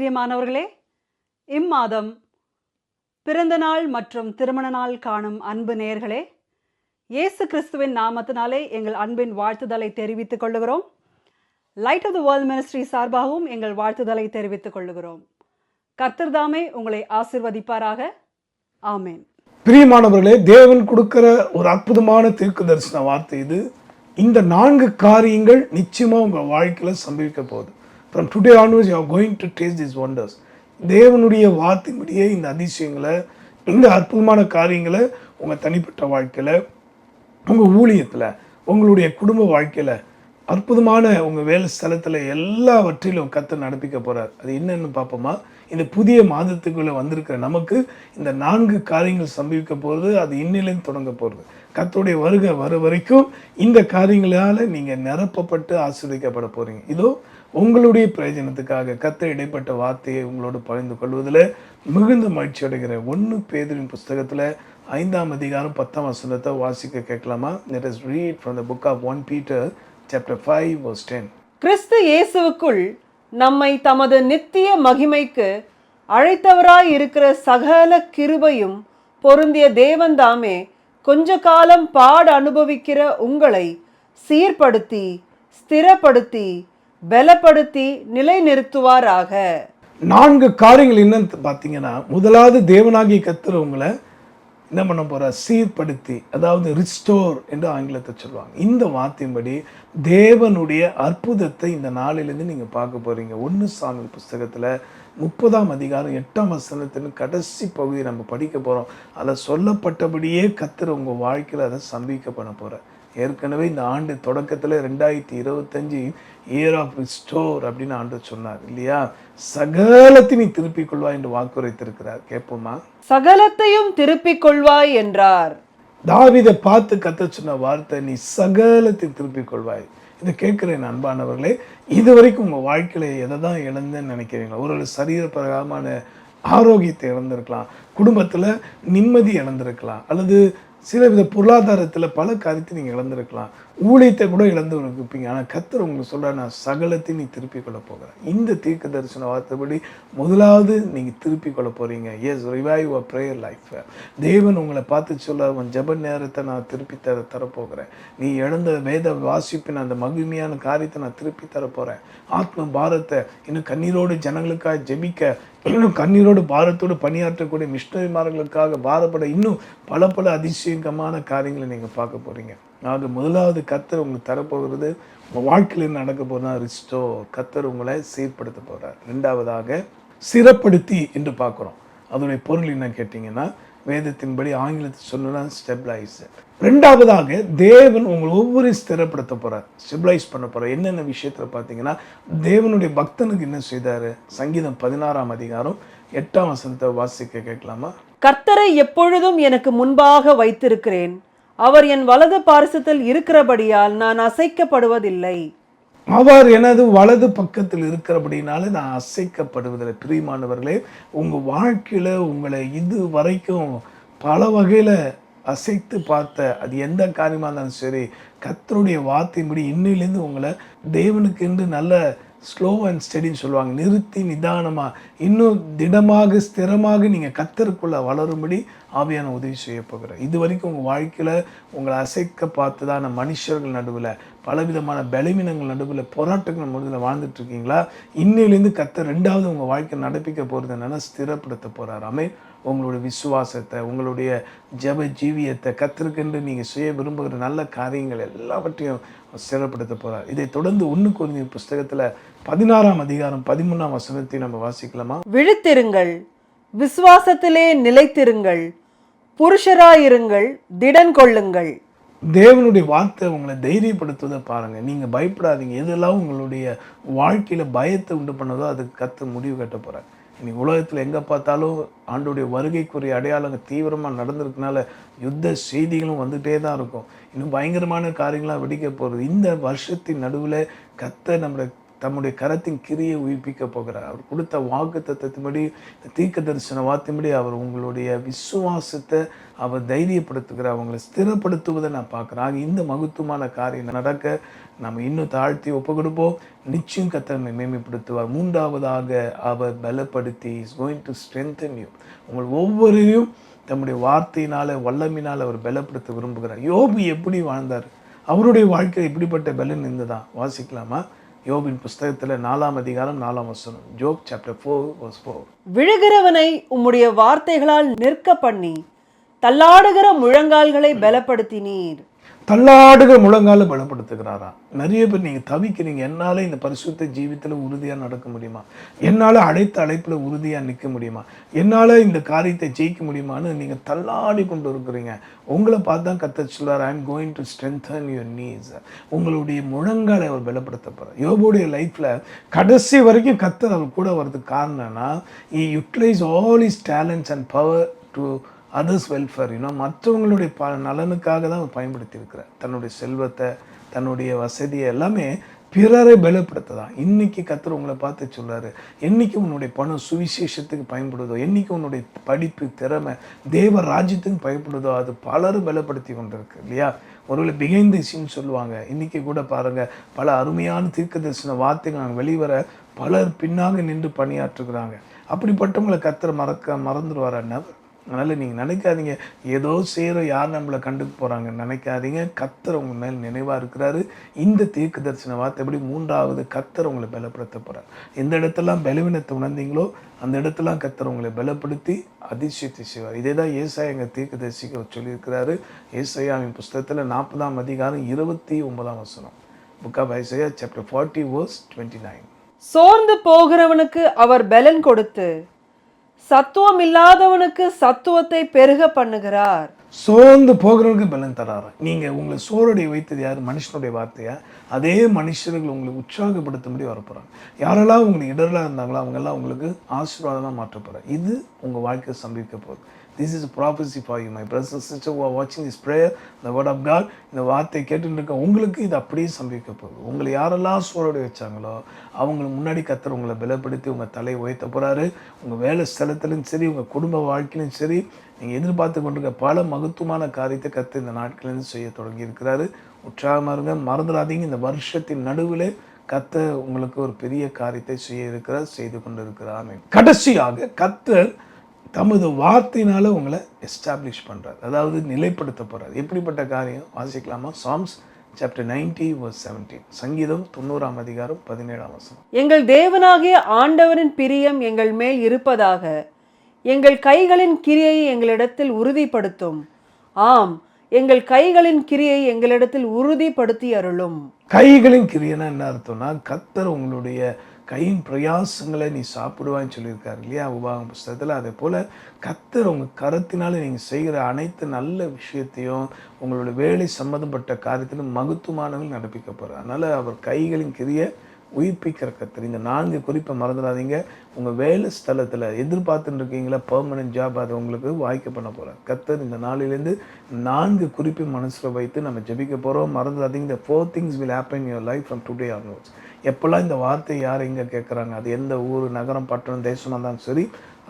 பிரியமானவர்களே இம்மாதம் பிறந்த நாள் மற்றும் திருமண நாள் காணும் அன்பு நேர்களே இயேசு கிறிஸ்துவின் நாமத்தினாலே எங்கள் அன்பின் வாழ்த்துதலை தெரிவித்துக் கொள்ளுகிறோம். Light of the world ministry சார்பாகவும் எங்கள் வாழ்த்துதலை தெரிவித்துக் கொள்ளுகிறோம். கர்த்தர்தாமே உங்களை ஆசிர்வதிப்பாராக. ஆமேன். பிரியமானவர்களே தேவன் கொடுக்கிற ஒரு அற்புதமான தீர்க்கு தரிசன வார்த்தை இது. இந்த நான்கு காரியங்கள் நிச்சயமாக உங்கள் வாழ்க்கையில் சம்பவிக்க போகுது. From today onwards you are going to taste this wonders தேவனுடைய வார்த்தையின்படியே இந்த அதிசயங்களை இந்த அற்புதமான காரியங்களை உங்கள் தனிப்பட்ட வாழ்க்கையில் உங்கள் ஊழியத்தில் உங்களுடைய குடும்ப வாழ்க்கையில் அற்புதமான உங்கள் வேலை ஸ்தலத்தில் எல்லாவற்றிலும் கத்தை நடப்பிக்க போகிறார் அது என்னென்னு பார்ப்போமா? இந்த புதிய மாதத்துக்குள்ளே வந்திருக்கிற நமக்கு இந்த நான்கு காரியங்கள் சம்பவிக்க போகிறது அது இன்னிலேருந்து தொடங்க போகிறது கத்தோடைய வருகை வர வரைக்கும் இந்த காரியங்களால் நீங்கள் நிரப்பப்பட்டு ஆஸ்வதிக்கப்பட போகிறீங்க இதோ உங்களுடைய பிரயோஜனத்துக்காக கத்த இடைப்பட்ட வார்த்தையை உங்களோடு பகிர்ந்து கொள்வதில் மிகுந்த மகிழ்ச்சி அடைகிற ஒன்று பேதரின் புஸ்தகத்தில் ஐந்தாம் அதிகாரம் பத்தாம் வசனத்தை வாசிக்க கேட்கலாமா? Let us read from the book of 1 peter chapter 5 verse 10 கிறிஸ்து இயேசுவுக்குள் நம்மை தமது நித்திய மகிமைக்கு அழைத்தவராய் இருக்கிற சகல கிருபையும் பொருந்திய தேவன்தாமே கொஞ்ச காலம் பாடு அனுபவிக்கிற உங்களை சீர்படுத்தி ஸ்திரப்படுத்தி பலப்படுத்தி நிலைநிறுத்துவாராக. நான்கு காரியங்கள் என்னன்னு பார்த்தீங்கன்னா முதலாவது தேவனாகிய கத்துற உங்களை என்ன பண்ண போகிற சீர்படுத்தி அதாவது ரிஸ்டோர் என்று ஆங்கிலத்தை சொல்லுவாங்க. இந்த வார்த்தையின்படி தேவனுடைய அற்புதத்தை இந்த நாளிலேருந்து நீங்கள் பார்க்க போறீங்க. ஒன்று சாமி புஸ்தகத்தில் முப்பதாம் அதிகாரம் எட்டாம் வசனத்தின் கடைசி பகுதியை நம்ம படிக்க போகிறோம் அதில் சொல்லப்பட்டபடியே கத்துற உங்கள் வாழ்க்கையில் அதை சந்திக்க பண்ண போகிற ஏற்கனவே இந்த ஆண்டு தொடக்கத்துல ரெண்டாயிரத்தி இருபத்தஞ்சு இயர் ஆஃப் ரிஸ்டோர் அப்படின்னு ஆண்டு சொன்னார் இல்லையா? சகலத்தை நீ திருப்பிக் கொள்வாய் என்று வாக்குரைத்திருக்கிறார். கேட்போமா? சகலத்தையும் திருப்பிக் கொள்வாய் என்றார். தாவீதை பார்த்து கத்த சொன்ன வார்த்தை நீ சகலத்தை திருப்பிக் கொள்வாய். இதை கேட்கிறேன் அன்பானவர்களே இது வரைக்கும் உங்க வாழ்க்கையில எதை தான் இழந்தேன்னு நினைக்கிறீங்களா? ஒரு சரீர பிரகாரமான ஆரோக்கியத்தை இழந்திருக்கலாம் குடும்பத்துல நிம்மதி இழந்திருக்கலாம் அல்லது சில வித பொருளாதாரத்தில் பல காரியத்தை நீங்கள் இழந்திருக்கலாம். ஊழியத்தை கூட இழந்து இருப்பீங்க ஆனால் கத்தர் உங்களுக்கு சொல்கிற நான் சகலத்தையும் நீ திருப்பி கொள்ள போகிறேன். இந்த தீர்க்க தரிசன வார்த்தைப்படி முதலாவது நீங்கள் திருப்பி கொள்ள போகிறீங்க yes revive a prayer life தேவன் உங்களை பார்த்து சொல்ல உன் ஜப நேரத்தை நான் திருப்பி தர தரப்போகிறேன். நீ இழந்த வேத வாசிப்பின் அந்த மகிமையான காரியத்தை நான் திருப்பி தரப்போகிறேன் ஆத்ம பாரத்தை இன்னும் கண்ணீரோடு ஜனங்களுக்காக ஜெபிக்க இன்னும் கண்ணீரோடு பாரத்தோடு பணியாற்றக்கூடிய மிஷினரிமார்களுக்காக பாரப்பட இன்னும் பல பல அதிசயங்கமான காரியங்களை நீங்கள் பார்க்க போறீங்க. ஆக முதலாவது கத்தர் உங்களுக்கு தரப்போகிறது உங்கள் வாழ்க்கையில் நடக்க போகிறா ரிஸ்டோ கத்தர் உங்களை சீர்படுத்த போகிறார் ரெண்டாவதாக சிறப்படுத்தி என்று பார்க்குறோம். அதனுடைய பொருள் என்ன கேட்டிங்கன்னா வேதத்தின்படி ஆங்கிலத்தை சொல்லலாம் ஸ்டெபிளைஸ் ரெண்டாவதாக தேவன் உங்களை ஒவ்வொரு ஸ்திரப்படுத்த போகிறார் ஸ்டெபிளைஸ் பண்ண போகிறார் என்னென்ன விஷயத்தில் பார்த்தீங்கன்னா தேவனுடைய பக்தனுக்கு என்ன செய்தாரு? சங்கீதம் பதினாறாம் அதிகாரம் எட்டாம் வசனத்தை வாசிக்க கேட்கலாமா? கர்த்தரை எப்பொழுதும் எனக்கு முன்பாக வைத்திருக்கிறேன். அவர் என் வலது பாரிசத்தில் இருக்கிறபடியால் நான் அசைக்கப்படுவதில்லை. அவர் எனது வலது பக்கத்தில் இருக்கிறபடினால நான் அசைக்கப்படுவதில்லை. பிரியமானவர்களே உங்கள் வாழ்க்கையில் உங்களை இது வரைக்கும் பல வகையில் அசைத்து பார்த்த அது எந்த காரியமாக இருந்தாலும் சரி கத்தருடைய வார்த்தையின்படி இன்னிலேருந்து உங்களை தேவனுக்கு என்று நல்ல ஸ்லோ அண்ட் ஸ்டெடின்னு சொல்லுவாங்க. நிறுத்தி நிதானமாக இன்னும் திடமாக ஸ்திரமாக நீங்கள் கத்தருக்குள்ளே வளரும்படி ஆவியான உதவி செய்ய போகிறார் இது வரைக்கும் உங்கள் வாழ்க்கையில் உங்களை அசைக்க பார்த்துதான மனுஷர்கள் நடுவில் பலவிதமான பலவீனங்கள் நடுவில் போராட்டங்கள் முதல்ல வாழ்ந்துட்டு இருக்கீங்களா? இன்னிலேருந்து கத்தர் ரெண்டாவது உங்கள் வாழ்க்கை நடப்பிக்க போகிறது என்னென்னா ஸ்திரப்படுத்த போகிறார் அமை உங்களுடைய விசுவாசத்தை உங்களுடைய ஜெப ஜீவியத்தை கத்திருக்கென்று நீங்க செய்ய விரும்புகிற நல்ல காரியங்கள் எல்லாவற்றையும் ஸ்திரப்படுத்த போறார். இதை தொடர்ந்து ஒன்று குறைந்த புஸ்தகத்துல பதினாறாம் அதிகாரம் பதிமூணாம் வசனத்தை நம்ம வாசிக்கலாமா? விழித்திருங்கள் விசுவாசத்திலே நிலைத்திருங்கள் புருஷராயிருங்கள் திடன் கொள்ளுங்கள். தேவனுடைய வார்த்தை உங்களை தைரியப்படுத்துவதை பாருங்க. நீங்க பயப்படாதீங்க. எதெல்லாம் உங்களுடைய வாழ்க்கையில பயத்தை உண்டு பண்ணதோ அதுக்கு கத்து முடிவு கட்ட போறார். இன்னைக்கு உலகத்தில் எங்கே பார்த்தாலும் ஆண்டுடைய வருகைக்குரிய அடையாளங்கள் தீவிரமாக நடந்திருக்கனால யுத்த செய்திகளும் வந்துகிட்டே தான் இருக்கும். இன்னும் பயங்கரமான காரியங்களாக வெடிக்க போகிறது இந்த வருஷத்தின் நடுவில் கத்த நம்மளை தம்முடைய கரத்தின் கிரியை உயிர்ப்பிக்க போகிறார். அவர் கொடுத்த வாக்கு தத்துவத்தின்படி தீர்க்க தரிசன வார்த்தையின்படி அவர் உங்களுடைய விசுவாசத்தை அவர் தைரியப்படுத்துகிறார். அவங்களை ஸ்திரப்படுத்துவதை நான் பார்க்குறேன். ஆக இந்த மகத்துவமான காரியம் நடக்க நம்ம இன்னும் தாழ்த்தி ஒப்பு கொடுப்போம். நிச்சயம் கத்தனை மேம்படுத்துவார் மூன்றாவதாக அவர் பலப்படுத்தி is going to strengthen you உங்கள் ஒவ்வொருவரையும் தம்முடைய வார்த்தையினால வல்லமினால் அவர் பலப்படுத்த விரும்புகிறார். யோபு எப்படி வாழ்ந்தார்? அவருடைய வாழ்க்கையில் இப்படிப்பட்ட பலன் இருந்ததா? வாசிக்கலாமா? யோபின் புஸ்தகத்தில் நாலாம் அதிகாரம் நாலாம் வசனம். Job chapter four verse four விழுகிறவனை உம்முடைய வார்த்தைகளால் நிற்க பண்ணி தள்ளாடுகிற முழங்கால்களை பலப்படுத்தினீர். தள்ளாடுகிற முழங்கால பலப்படுத்துகிறாராம் நிறைய பேர் நீங்கள் தவிக்கிறீங்க. என்னால் இந்த பரிசுத்த ஜீவித்தில் உறுதியாக நடக்க முடியுமா? என்னால் அழைத்த அழைப்பில் உறுதியாக நிற்க முடியுமா? என்னால் இந்த காரியத்தை ஜெயிக்க முடியுமான்னு நீங்கள் தள்ளாடி கொண்டு இருக்கிறீங்க. உங்களை பார்த்தா கத்த சொல்றாரு I am going to strengthen your knees உங்களுடைய முழங்காலை அவர் பலப்படுத்த போகிறார் யோபுடைய லைஃப்பில் கடைசி வரைக்கும் கத்தர் அவர் கூட வர்றதுக்கு காரணம்னா he utilise all his talents and power to others welfare you know மற்றவங்களுடைய ப நலனுக்காக தான் அவர் பயன்படுத்தியிருக்கிறார். தன்னுடைய செல்வத்தை தன்னுடைய வசதியை எல்லாமே பிறரை பலப்படுத்ததான். இன்றைக்கி கத்துற உங்களை பார்த்து சொல்கிறார் என்றைக்கு உன்னுடைய பணம் சுவிசேஷத்துக்கு பயன்படுதோ என்றைக்கு உன்னுடைய படிப்பு திறமை தேவ ராஜ்யத்துக்கு பயன்படுதோ அது பலரும் பலப்படுத்தி கொண்டிருக்கு. இல்லையா? ஒருவேளை பிகைந்த இசின்னு சொல்லுவாங்க. இன்றைக்கி கூட பாருங்கள் பல அருமையான தீர்க்க தரிசன வார்த்தைகள் வெளிவர பலர் பின்னாக நின்று பணியாற்றுகிறாங்க. அப்படிப்பட்டவங்களை கத்துற மறக்க மறந்துடுவார்? நவர் அதனால் நீங்கள் நினைக்காதீங்க. ஏதோ செய்கிற யார் நம்மளை கண்டுக்க போகிறாங்க நினைக்காதீங்க. கத்தர் உங்க மேல் நினைவாக இருக்கிறாரு. இந்த தீர்க்க தரிசன வார்த்தை எப்படி மூன்றாவது கத்தர் உங்களை பலப்படுத்த போகிறார் எந்த இடத்தெல்லாம் பலவீனத்தை உணர்ந்தீங்களோ அந்த இடத்தெல்லாம் கத்தர் உங்களை பலப்படுத்தி அதிசயத்தை செய்வார். இதே தான் ஏசாய் எங்கள் தீர்க்க தரிசிக்க சொல்லியிருக்கிறாரு. ஏசாயாவின் புஸ்தகத்தில் நாற்பதாம் அதிகாரம் இருபத்தி ஒன்பதாம் வசனம். Book of Isaiah chapter forty verse twenty nine சோர்ந்து போகிறவனுக்கு அவர் பலன் கொடுத்து சத்துவம் இல்லாதவனுக்கு சத்துவத்தை பெருக பண்ணுகிறார். சோர்ந்து போகிறவனுக்கு பலன் தராரு. நீங்க உங்களை சோறுடைய வைத்தது யார்? மனுஷனுடைய வார்த்தையா? அதே மனுஷர்கள் உங்களை உற்சாகப்படுத்தும்படி வரப்போறாங்க. யாரெல்லாம் உங்களுக்கு இடரலாக இருந்தாங்களோ அவங்கெல்லாம் உங்களுக்கு ஆசீர்வாதமாக மாற்ற இது உங்க வாழ்க்கையை சம்பவிக்க போகுது. This is prophecy for you my brother sister who வாட்சிங் is prayer the word of God இந்த வார்த்தை கேட்டுருக்க உங்களுக்கு இது அப்படியே சம்பவிக்க போகுது. உங்களை யாரெல்லாம் சூழடி வச்சாங்களோ அவங்களுக்கு முன்னாடி கத்தர் உங்களை பலப்படுத்தி உங்கள் தலை உயர்த்த போகிறாரு உங்கள் வேலை ஸ்தலத்திலும் சரி உங்கள் குடும்ப வாழ்க்கையிலும் சரி நீங்கள் எதிர்பார்த்து கொண்டிருக்க பல மகத்துவமான காரியத்தை கத்து இந்த நாட்களிலிருந்து செய்ய தொடங்கி இருக்கிறாரு. உற்சாகமாக இருங்க மறந்துடாதீங்க. இந்த வருஷத்தின் நடுவில் கத்த உங்களுக்கு ஒரு பெரிய காரியத்தை செய்ய இருக்கிறார் செய்து கொண்டு இருக்கிறார் கடைசியாக கத்தர் தமது வார்த்தையினால உங்களை எஸ்டாப்ளிஷ் பண்றார். அதாவது நிலைப்படுத்த போறார். எப்படிப்பட்ட காரியம்? வாசிக்கலாமா? Psalms chapter ninety verse seventeen சங்கீதம் தொண்ணூறாம் அதிகாரம் பதினேழாம் வசனம். எங்கள் தேவனாகிய ஆண்டவரின் பிரியம் எங்கள் மேல் இருப்பதாக எங்கள் கைகளின் கிரியை எங்களிடத்தில் உறுதிப்படுத்தும். ஆம் எங்கள் கைகளின் கிரியை எங்களிடத்தில் உறுதிப்படுத்தி அருளும். கைகளின் கிரியனா என்ன அர்த்தம்னா கத்தர் உங்களுடைய கையின் பிரயாசங்களை நீ சாப்பிடுவான்னு சொல்லியிருக்காரு இல்லையா? உபாகம் புஸ்தகத்தில். அதே போல் கத்தர் உங்கள் கரத்தினால் நீங்கள் செய்கிற அனைத்து நல்ல விஷயத்தையும் உங்களோட வேலை சம்மந்தப்பட்ட காரியத்திலும் மகத்துவமானவர்கள் நடப்பிக்க போகிறார் அதனால் அவர் கைகளின் கிரியை உயிர்ப்பிக்கிற கத்தர் இந்த நான்கு குறிப்பை மறந்துடாதீங்க. உங்கள் வேலை ஸ்தலத்தில் எதிர்பார்த்துட்டு இருக்கீங்களா பர்மனெண்ட் ஜாப் அதை உங்களுக்கு வாய்க்க பண்ண போகிறார் கத்தர் இந்த நாளிலேருந்து நான்கு குறிப்பை மனசில் வைத்து நம்ம ஜெபிக்க போகிறோம் மறந்துடாதீங்க. இந்த four things will happen your life from today onwards எப்போல்லாம் இந்த வார்த்தை யார் எங்கே கேட்குறாங்க அது எந்த ஊர் நகரம் பட்டணம் தேசமாக இருந்தாலும் சரி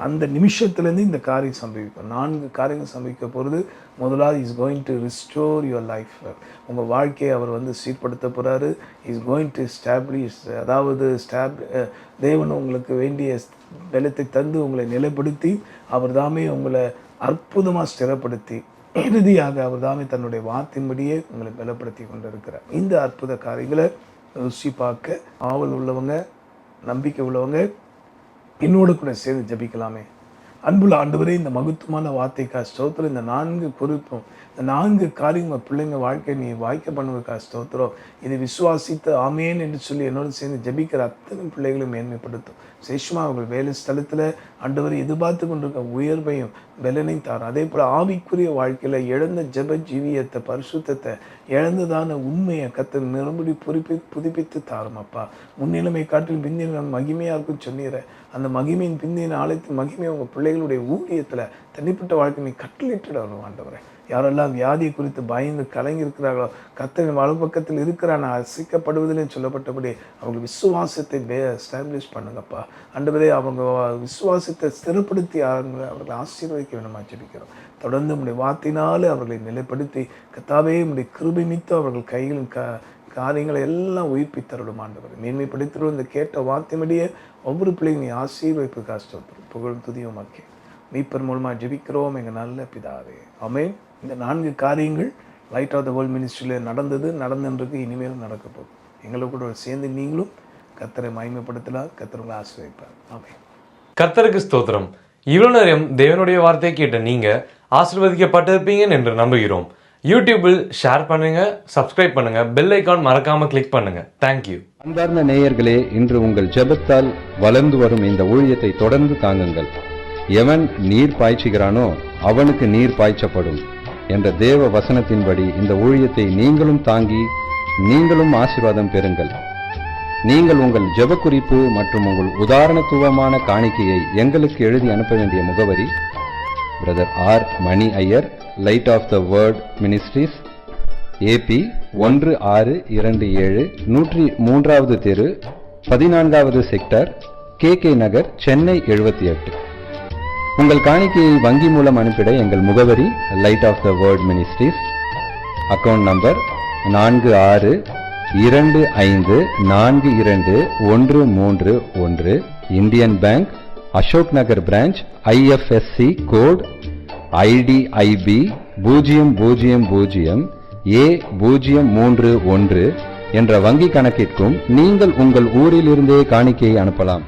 அந்த நிமிஷத்துலேருந்து இந்த காரியம் சம்பவிக்கும். நான்கு காரியங்கள் சம்பவிக்க போகிறது முதலாவது is going to restore your life உங்கள் வாழ்க்கையை அவர் வந்து சீர்படுத்த போகிறாரு இஸ் கோயிங் டு ஸ்டாப்ளிஷ் அதாவது ஸ்டாப் தேவன் உங்களுக்கு வேண்டிய பலத்தை தந்து உங்களை நிலைப்படுத்தி அவர் தாமே உங்களை அற்புதமாக ஸ்திரப்படுத்தி இறுதியாக அவர் தாமே தன்னுடைய வார்த்தையின்படியே உங்களை பலப்படுத்தி கொண்டிருக்கிறார். இந்த அற்புத காரியங்களை ருசி பார்க்க ஆவல் உள்ளவங்க நம்பிக்கை உள்ளவங்க என்னோட கூட சேர்ந்து ஜெபிக்கலாமே. அன்புள்ள ஆண்டவரே இந்த மகத்துவமான வார்த்தைக்கா ஸ்தோத்திரம். இந்த நான்கு குறிப்பும் நான்கு காரியங்கள் உங்கள் பிள்ளைங்க வாழ்க்கை நீ வாய்க்க பண்ணுவதற்கா ஸ்தோத்திரம். இதை விசுவாசித்து ஆமேன் என்று சொல்லி என்னோடு சேர்ந்து ஜெபிக்கிற அத்தனை பிள்ளைகளும் மேன்மைப்படுத்தும். சேஷ்மா அவர்கள் வேலை ஸ்தலத்தில் ஆண்டவரை எதிர்பார்த்து கொண்டிருக்க உயர்வையும் பலனையும் தாரும். அதே போல் ஆவிக்குரிய வாழ்க்கையில் இழந்த ஜப ஜீவியத்தை பரிசுத்தத்தை இழந்ததான உண்மையை கத்த நிரம்படி புதுப்பி புதுப்பித்து தாரும் அப்பா. முன்னிலைமை காட்டில் பிந்தின மகிமையாக இருக்கும் சொன்னீர. அந்த மகிமையின் பிந்தின ஆலயத்தின் மகிமையை உங்கள் பிள்ளைகளுடைய ஊழியத்தில் தனிப்பட்ட வாழ்க்கை நீ கட்டளிட்டுடணும் ஆண்டவரை. யாரெல்லாம் வியாதி குறித்து பயந்து கலங்கி இருக்கிறார்களோ கத்தரின் வலப்பக்கத்தில் இருக்கிறான் அசிக்கப்படுவதிலே சொல்லப்பட்டபடி அவங்க விசுவாசத்தை எஸ்டாப்ளிஷ் பண்ணுங்கப்பா. அண்டவரே அவங்க விசுவாசத்தை ஸ்திரப்படுத்தி அவங்களை அவர்களை ஆசீர்வதிக்க வேணுமா ஜெபிக்கிறோம். தொடர்ந்து உடைய வார்த்தையினாலே அவர்களை நிலைப்படுத்தி கத்தாவே உடைய கிருபிமித்து அவர்கள் கையில் க காரியங்களை எல்லாம் உயிர்ப்பித்தருடும் ஆண்டவர். மேன்மைப்படுத்திடும் இந்த கேட்ட வார்த்தைமடியே ஒவ்வொரு பிள்ளைங்க நீ ஆசீர்வைப்பு காஸ்டோத்திரம் புகழும் துதியும் மக்கே மீப்பர் மூலமாக ஜெபிக்கிறோம். எங்கள் நல்ல பிதாவே. அமேன் இந்த நான்கு காரியங்கள் லைட் ஆஃப் த வேர்ல்ட் மினிஸ்ட்ரியில் நடந்தது நடந்துன்றது இனிமேலும் நடக்க போகுது. எங்களை கூட சேர்ந்து நீங்களும் கத்தரை மகிமைப்படுத்தலாம் கத்தரை ஆசிரியப்பார் ஆமென். கர்த்தருக்கு ஸ்தோத்திரம். இவ்வளவு நேரம் தேவனுடைய வார்த்தையை கேட்ட நீங்க ஆசீர்வதிக்கப்பட்டிருப்பீங்க என்று நம்புகிறோம். யூடியூபில் ஷேர் பண்ணுங்க சப்ஸ்கிரைப் பண்ணுங்க பெல் ஐகான் மறக்காம கிளிக் பண்ணுங்க. தேங்க்யூ அன்பார்ந்த நேயர்களே இன்று உங்கள் ஜெபத்தால் வளர்ந்து வரும் இந்த ஊழியத்தை தொடர்ந்து தாங்குங்கள். எவன் நீர் பாய்ச்சுகிறானோ அவனுக்கு நீர் பாய்ச்சப்படும். என்ற தேவ வசனத்தின்படி இந்த ஊழியத்தை நீங்களும் தாங்கி நீங்களும் ஆசீர்வாதம் பெறுங்கள். நீங்கள் உங்கள் ஜெப குறிப்பு மற்றும் உங்கள் உதாரணத்துவமான காணிக்கையை எங்களுக்கு எழுதி அனுப்ப வேண்டிய முகவரி brother R Mani Iyer light of the world ministries AB ஒன்று ஆறு இரண்டு ஏழு நூற்றி மூன்றாவது தெரு பதினான்காவது sector K K Nagar Chennai எழுபத்தி எட்டு. உங்கள் காணிக்கையை வங்கி மூலம் அனுப்பிட எங்கள் முகவரி light of the world ministries account number நான்கு ஆறு இரண்டு ஐந்து நான்கு இரண்டு ஒன்று மூன்று ஒன்று Indian bank Ashok Nagar branch IFSC code IDIB பூஜ்ஜியம் பூஜ்ஜியம் பூஜ்ஜியம் ஏ பூஜ்ஜியம் மூன்று ஒன்று என்ற வங்கி கணக்கிற்கும் நீங்கள் உங்கள் ஊரிலிருந்தே காணிக்கையை அனுப்பலாம்.